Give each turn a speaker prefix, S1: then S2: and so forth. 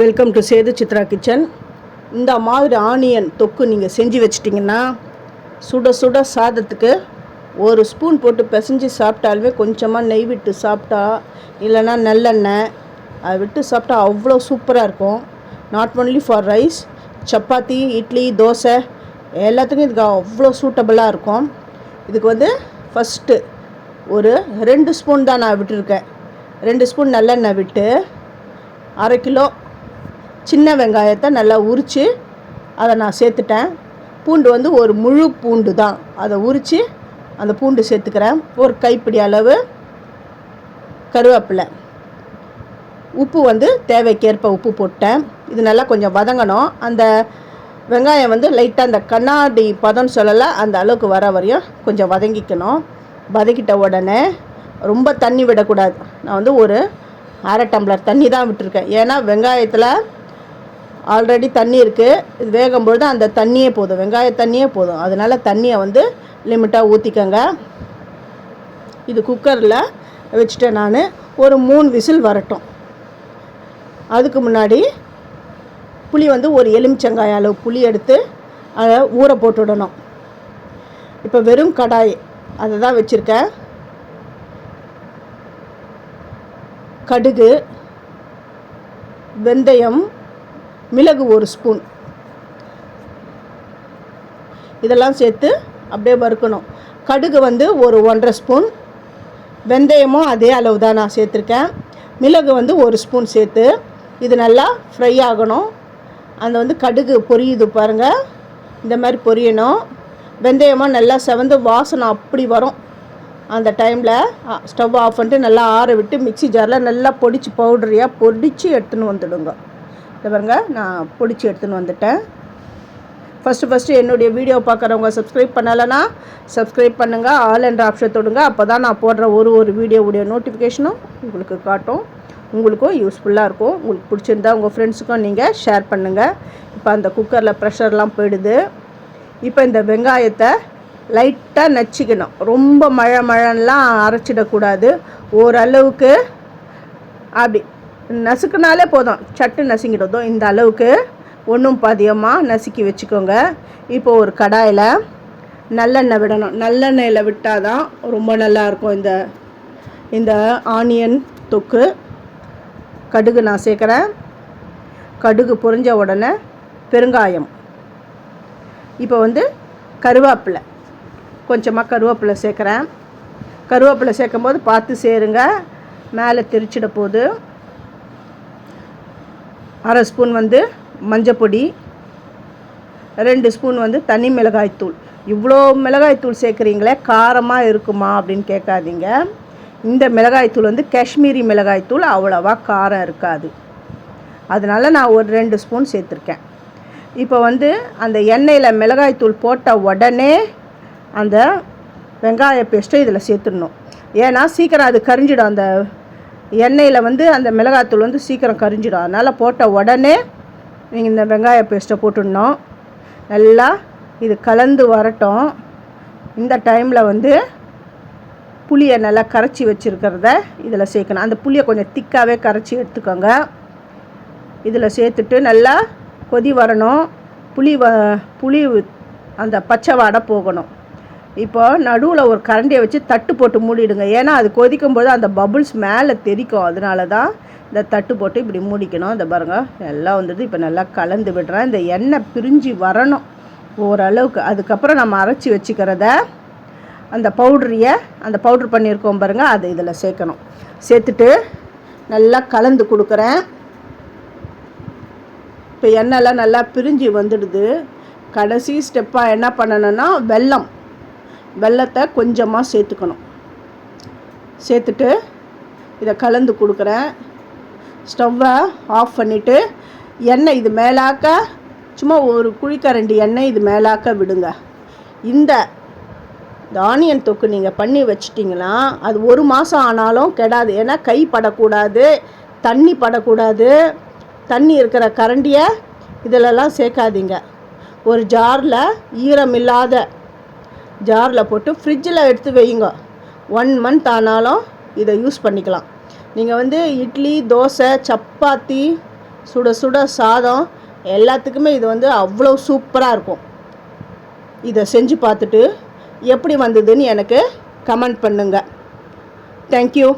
S1: Welcome to Sethu Chitra kitchen இந்த மாதிரி onion தொக்கு நீங்கள் செஞ்சு வச்சிட்டிங்கன்னா சுட சுட சாதத்துக்கு ஒரு ஸ்பூன் போட்டு பிசைஞ்சு சாப்பிட்டாலுமே கொஞ்சமாக நெய் விட்டு சாப்பிட்டா இல்லைன்னா நல்லெண்ணெய் அதை விட்டு சாப்பிட்டா அவ்வளோ சூப்பராக இருக்கும். Not only for rice chapati idli dosa எல்லாத்துக்கும் இதுக்கு அவ்வளோ சூட்டபுளாக இருக்கும். இதுக்கு வந்து ஃபஸ்ட்டு ஒரு ரெண்டு ஸ்பூன் தான் நான் விட்டுருக்கேன். ரெண்டு ஸ்பூன் நல்லெண்ணெய் விட்டு அரை கிலோ சின்ன வெங்காயத்தை நல்லா உரித்து அதை நான் சேர்த்துட்டேன். பூண்டு வந்து ஒரு முழு பூண்டு தான். அதை உரித்து அந்த பூண்டு சேர்த்துக்கிறேன். ஒரு கைப்பிடி அளவு கருவேப்பிலை. உப்பு வந்து தேவைக்கேற்ப உப்பு போட்டேன். இது நல்லா கொஞ்சம் வதங்கணும். அந்த வெங்காயம் வந்து லைட்டாக அந்த கண்ணாடி பதம்னு சொல்லலை அந்த அளவுக்கு வர வரையும் கொஞ்சம் வதங்கிக்கணும். வதக்கிட்ட உடனே ரொம்ப தண்ணி விடக்கூடாது. நான் வந்து ஒரு அரை டம்ளர் தண்ணி தான் விட்டுருக்கேன். ஏன்னா வெங்காயத்தில் ஆல்ரெடி தண்ணி இருக்குது இது வேகும்பொழுது அந்த தண்ணியே போதும். வெங்காய தண்ணியே போதும். அதனால் தண்ணியை வந்து லிமிட்டாக ஊற்றிக்கங்க இது குக்கரில் வச்சுட்டேன் நான். ஒரு மூணு விசில் வரட்டும். அதுக்கு முன்னாடி புளி வந்து ஒரு எலுமிச்சங்காய அளவு புளி எடுத்து அதை ஊற போட்டுவிடணும் இப்போ வெறும் கடாய். அதை தான் வச்சுருக்கேன். கடுகு வெந்தயம் மிளகு ஒரு ஸ்பூன். இதெல்லாம் சேர்த்து அப்படியே வறுக்கணும். கடுகு வந்து ஒரு ஒன்றரை ஸ்பூன். வெந்தயமும் அதே அளவு தான் நான் சேர்த்துருக்கேன். மிளகு வந்து ஒரு ஸ்பூன் சேர்த்து இது நல்லா ஃப்ரை ஆகணும். அந்த வந்து கடுகு பொரியுது பாருங்கள் இந்த மாதிரி பொரியணும். வெந்தயமாக நல்லா செவந்து வாசனை அப்படி வரும். அந்த டைமில் ஸ்டவ் ஆஃப் பண்ணிட்டு நல்லா ஆற விட்டு மிக்ஸி ஜாரில் நல்லா பொடிச்சு பவுடரியாக பொடிச்சு எடுத்துன்னு வந்துடுங்க. இதை பாருங்கள் நான் பிடிச்சி எடுத்துன்னு வந்துட்டேன். ஃபஸ்ட்டு ஃபஸ்ட்டு என்னுடைய வீடியோ பார்க்குறவங்க சப்ஸ்கிரைப் பண்ணலைன்னா சப்ஸ்கிரைப் பண்ணுங்கள் ஆல் என்ற ஆப்ஷன் தொடுங்க. அப்போ தான் நான் போடுற ஒரு ஒரு வீடியோவுடைய நோட்டிஃபிகேஷனும் உங்களுக்கு காட்டும். உங்களுக்கும் யூஸ்ஃபுல்லாக இருக்கும். உங்களுக்கு பிடிச்சிருந்தா உங்கள் ஃப்ரெண்ட்ஸுக்கும் நீங்கள் ஷேர் பண்ணுங்கள் இப்போ அந்த குக்கரில் ப்ரெஷர்லாம் போயிடுது. இப்போ இந்த வெங்காயத்தை லைட்டாக நச்சிக்கணும். ரொம்ப மழை மழைலாம் அரைச்சிடக்கூடாது. ஓரளவுக்கு அப்படி நசுக்குனாலே போதும். சட்டு நசுங்கிடுதோ இந்த அளவுக்கு. ஒன்றும் பாதியமாக நசுக்கி வச்சுக்கோங்க. இப்போ ஒரு கடாயில் நல்லெண்ணெய் விடணும். நல்லெண்ணெயில் விட்டால் தான் ரொம்ப நல்லாயிருக்கும் இந்த இந்த ஆனியன் தொக்கு. கடுகு நான் சேர்க்குறேன். கடுகு பொரிஞ்ச உடனே பெருங்காயம். இப்போ வந்து கருவேப்பிலை. கொஞ்சமாக கருவேப்பிலை சேர்க்குறேன். கருவேப்பிலை சேர்க்கும்போது பார்த்து சேருங்க. மேலே தெரிச்சிட போகுது அரை ஸ்பூன் வந்து மஞ்சப்பொடி ரெண்டு ஸ்பூன் வந்து தனி மிளகாய்த்தூள். இவ்வளோ மிளகாய்த்தூள் சேர்க்குறீங்களே காரமாக இருக்குமா அப்படின்னு கேட்காதீங்க. இந்த மிளகாய்த்தூள் வந்து காஷ்மீரி மிளகாய்த்தூள் அவ்வளோவா காரம் இருக்காது. அதனால் நான் ஒரு ரெண்டு ஸ்பூன் சேர்த்துருக்கேன். இப்போ வந்து அந்த எண்ணெயில் மிளகாய்த்தூள் போட்ட உடனே அந்த வெங்காய பேஸ்ட்டை இதில் சேர்த்துடணும். ஏன்னா சீக்கிரம் அது கரிஞ்சிடும் அந்த எண்ணெயில் வந்து அந்த மிளகாத்தூள் வந்து சீக்கிரம் கரிஞ்சிடும். அதனால் போட்ட உடனே நீங்கள் இந்த வெங்காய பேஸ்ட்டை போட்டுடணும். நல்லா இது கலந்து வரட்டும். இந்த டைமில் வந்து புளியை நல்லா கரைச்சி வச்சுருக்கிறத இதில் சேர்க்கணும். அந்த புளியை கொஞ்சம் திக்காகவே கரைச்சி எடுத்துக்கோங்க. இதில் சேர்த்துட்டு நல்லா கொதி வரணும். புளி வ புளி அந்த பச்சை வாடை போகணும். இப்போ நடுவில் ஒரு கரண்டியை வச்சு தட்டு போட்டு மூடிடுங்க. ஏன்னா அது கொதிக்கும் போது அந்த பபுள்ஸ் மேலே தெரிக்கும் அதனால தான் இந்த தட்டு போட்டு இப்படி மூடிக்கணும். இந்த பாருங்கள் எல்லாம் வந்துட்டு இப்போ நல்லா கலந்து விடுறேன். இந்த எண்ணெய் பிரிஞ்சு வரணும் ஓரளவுக்கு. அதுக்கப்புறம் நம்ம அரைச்சி வச்சுக்கிறத அந்த பவுட்ரியை அந்த பவுட்ரு பண்ணியிருக்கோம் பாருங்கள் அதை இதில் சேர்க்கணும். சேர்த்துட்டு நல்லா கலந்து கொடுக்குறேன். இப்போ எண்ணெய்லாம் நல்லா பிரிஞ்சு வந்துடுது. கடைசி ஸ்டெப்பாக என்ன பண்ணணும்னா வெல்லம். வெள்ளத்தை கொஞ்சமாக சேர்த்துக்கணும். சேர்த்துட்டு இதை கலந்து கொடுக்குறேன். ஸ்டவ்வை ஆஃப் பண்ணிவிட்டு எண்ணெய் இது மேலாக்க சும்மா ஒரு குழிக்கரண்டி எண்ணெய் இது மேலாக்க விடுங்க. இந்த ஆனியன் தொக்கு நீங்கள் பண்ணி வச்சிட்டிங்கன்னா அது ஒரு மாதம் ஆனாலும் கெடாது. ஏன்னா கை படக்கூடாது தண்ணி படக்கூடாது. தண்ணி இருக்கிற கரண்டியை இதிலெல்லாம் சேர்க்காதீங்க. ஒரு ஜாரில் ஈரம் இல்லாத ஜாரில் போட்டு ஃப்ரிட்ஜில் எடுத்து வையுங்க. ஒன் மந்த் ஆனாலும் இதை யூஸ் பண்ணிக்கலாம். நீங்கள் வந்து இட்லி தோசை சப்பாத்தி சுட சுட சாதம் எல்லாத்துக்குமே இது வந்து அவ்வளோ சூப்பராக இருக்கும். இதை செஞ்சு பார்த்துட்டு எப்படி வந்ததுன்னு எனக்கு கமெண்ட் பண்ணுங்கள் தேங்க்யூ